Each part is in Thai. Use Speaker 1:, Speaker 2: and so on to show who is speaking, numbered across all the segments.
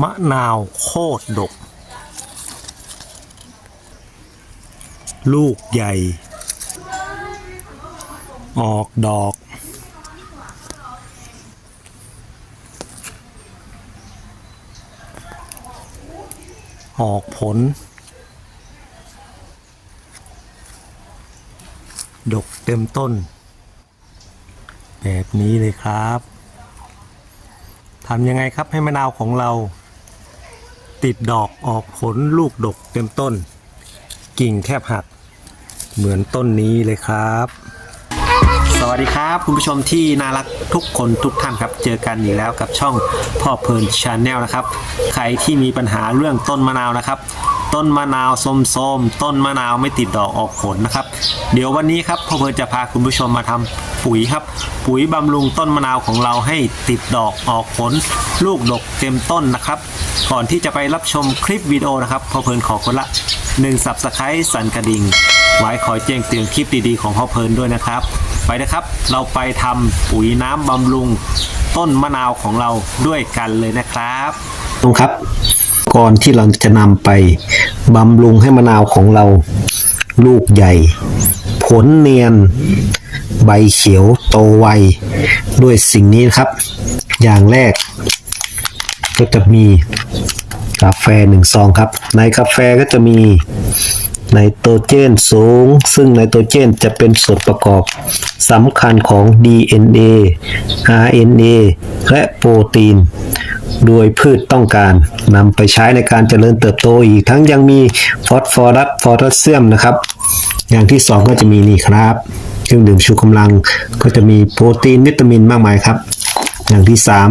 Speaker 1: มะนาวโคตรดก ลูกใหญ่ ออกดอก ออกผล ดกเต็มต้น แบบนี้เลยครับทำยังไงครับให้มะนาวของเรา ติดดอกออกผลลูกดกเต็มต้น กิ่งแคบหัก เหมือนต้นนี้เลยครับ สวัสดีครับ คุณผู้ชมที่น่ารักทุกคนทุกท่านครับ เจอกันอีกแล้วกับช่องพ่อเพลินชาแนลนะครับ ใครที่มีปัญหาเรื่องต้นมะนาวนะครับ ต้นมะนาวส้มๆต้นมะนาวไม่ติดดอกออกผลนะครับ เดี๋ยววันนี้ครับพ่อเพลินจะพาคุณผู้ชมมาทำปุ๋ยครับ ปุ๋ยบำรุงต้นมะนาวของเราให้ติดดอกออกผล ลูกดกเต็มต้นนะครับ ก่อนที่จะไปรับชมคลิปวิดีโอนะครับพ่อเพลินขอคนละ1สับสไครต์สั่นกระดิ่งไว้คอยแจ้งเตือนคลิปดีๆของพ่อเพลินด้วยนะครับ ไปนะครับ เราไปทำปุ๋ยน้ำบำรุงต้นมะนาวของเราด้วยกันเลยนะครับตรงครับ ก่อนที่เราจะนำไปบำรุงให้มะนาวของเรา ลูกใหญ่ ผลเนียน ใบเขียวโตไว ด้วยสิ่งนี้นครับ อย่างแรก ก็จะมีกาแฟหนึ่งซองครับ ในกาแฟก็จะมี ไนโตรเจนสูง ซึ่งไนโตรเจนจะเป็นส่วนประกอบสำคัญของ DNA RNA และโปรตีน โดยพืชต้องการนำไปใช้ในการเจริญเติบโตอีกทั้งยังมีฟอสฟอรัสโพแทสเซียมนะครับ อย่างที่สองก็จะมีนี่ครับเครื่องดื่มชูกำลังก็จะมีโปรตีนวิตามินมากมายครับ อย่างที่สาม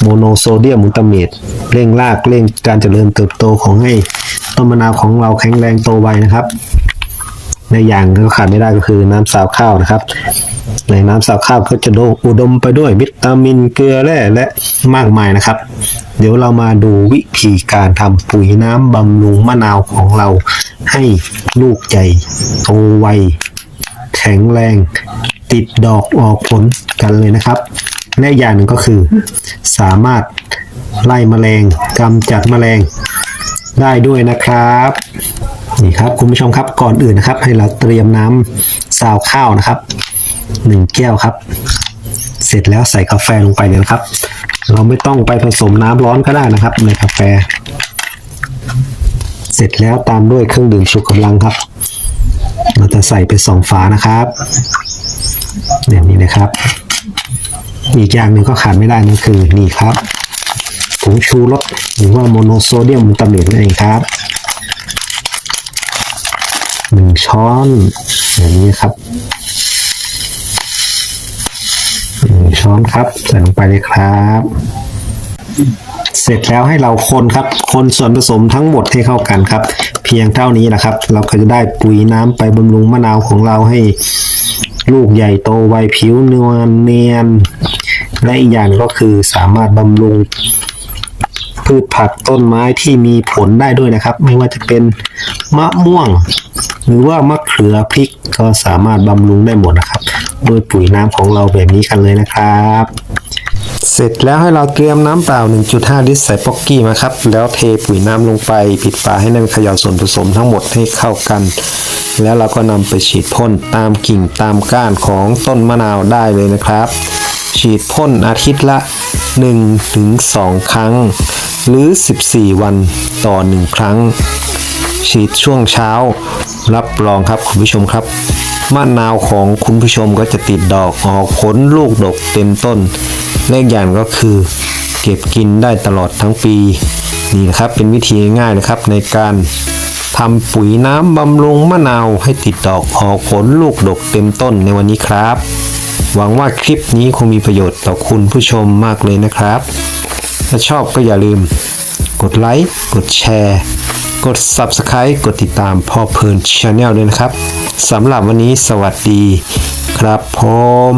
Speaker 1: โมโนโซเดียมมูตาเมตเร่งรากเร่งการเจริญเติบโตของให้ ต้นมะนาวของเราแข็งแรงโตไวนะครับในอย่างที่ขาดไม่ได้ก็คือน้ำสาวข้าวนะครับ ในน้ำสาวข้าวก็จะอุดมไปด้วยวิตามินเกลือแร่และมากมายนะครับ เดี๋ยวเรามาดูวิธีการทำปุ๋ยน้ำบำรุงมะนาวของเรา ให้ลูกใหญ่โตไวแข็งแรง ติดดอกออกผลกันเลยนะครับและอย่างหนึ่งก็คือ สามารถไล่แมลงกำจัดแมลง ได้ด้วยนะครับนี่ครับคุณผู้ชมครับก่อนอื่นนะครับ ให้เราเตรียมน้ำซาวข้าวนะครับหนึ่งแก้วครับ เสร็จแล้วใส่กาแฟลงไปเลยนะครับ เราไม่ต้องไปผสมน้ำร้อนก็ได้นะครับ ในกาแฟ เสร็จแล้วตามด้วยเครื่องดื่มชูกำลังครับ เราจะใส่ไปสองฝานะครับอย่างนี้นะครับ อีกอย่างหนึ่งก็ขาดไม่ได้นั่นคือนี่ครับ งชูรสหรือว่าโมโนโซเดียมมูตาเมตนั่นเองครับหนึ่งช้อนอย่างนี้ครับหนึ่งช้อนครับใส่ลงไปเลยครับ เสร็จแล้วให้เราคนครับ คนส่วนผสมทั้งหมดให้เข้ากันครับ เพียงเท่านี้นะครับ เราก็จะได้ปุ๋ยน้ำไปบำรุงมะนาวของเราให้ลูกใหญ่โตไวผิวนวลเนียนและอีกอย่างก็คือสามารถบำรุง พืชผักต้นไม้ที่มีผลได้ด้วยนะครับ ไม่ว่าจะเป็นมะม่วง หรือว่ามะเขือพริกก็สามารถบำรุงได้หมดนะครับโดยปุ๋ยน้ำของเราแบบนี้กันเลยนะครับ เสร็จแล้วให้เราเตรียมน้ำเปล่า 1.5 ลิตรใส่ป๊อกกี้มาครับ แล้วเทปุ๋ยน้ำลงไปปิดฝาให้แน่นเขย่าส่วนผสมทั้งหมดให้เข้ากัน แล้วเราก็นำไปฉีดพ่นตามกิ่งตามก้านของต้นมะนาวได้เลยนะครับ ฉีดพ่นอาทิตย์ละ 1-2 ครั้ง หรือ 14 วันต่อ 1 ครั้ง ฉีดช่วงเช้า รับรองครับคุณผู้ชมครับมะนาวของคุณผู้ชมก็จะติดดอกออกผลลูกดกเต็มต้นและอย่างก็คือ เก็บกินได้ตลอดทั้งปี นี่นะครับเป็นวิธีง่ายๆนะครับในการทำปุ๋ยน้ำบำรุงมะนาวให้ติดดอกออกผลลูกดกเต็มต้นในวันนี้ครับ หวังว่าคลิปนี้คงมีประโยชน์ต่อคุณผู้ชมมากเลยนะครับ ถ้าชอบก็อย่าลืม กดไลค์ กดแชร์ กด Subscribe กดติดตามพ่อเพลินชาแนลด้วยนะครับสำหรับวันนี้สวัสดีครับผม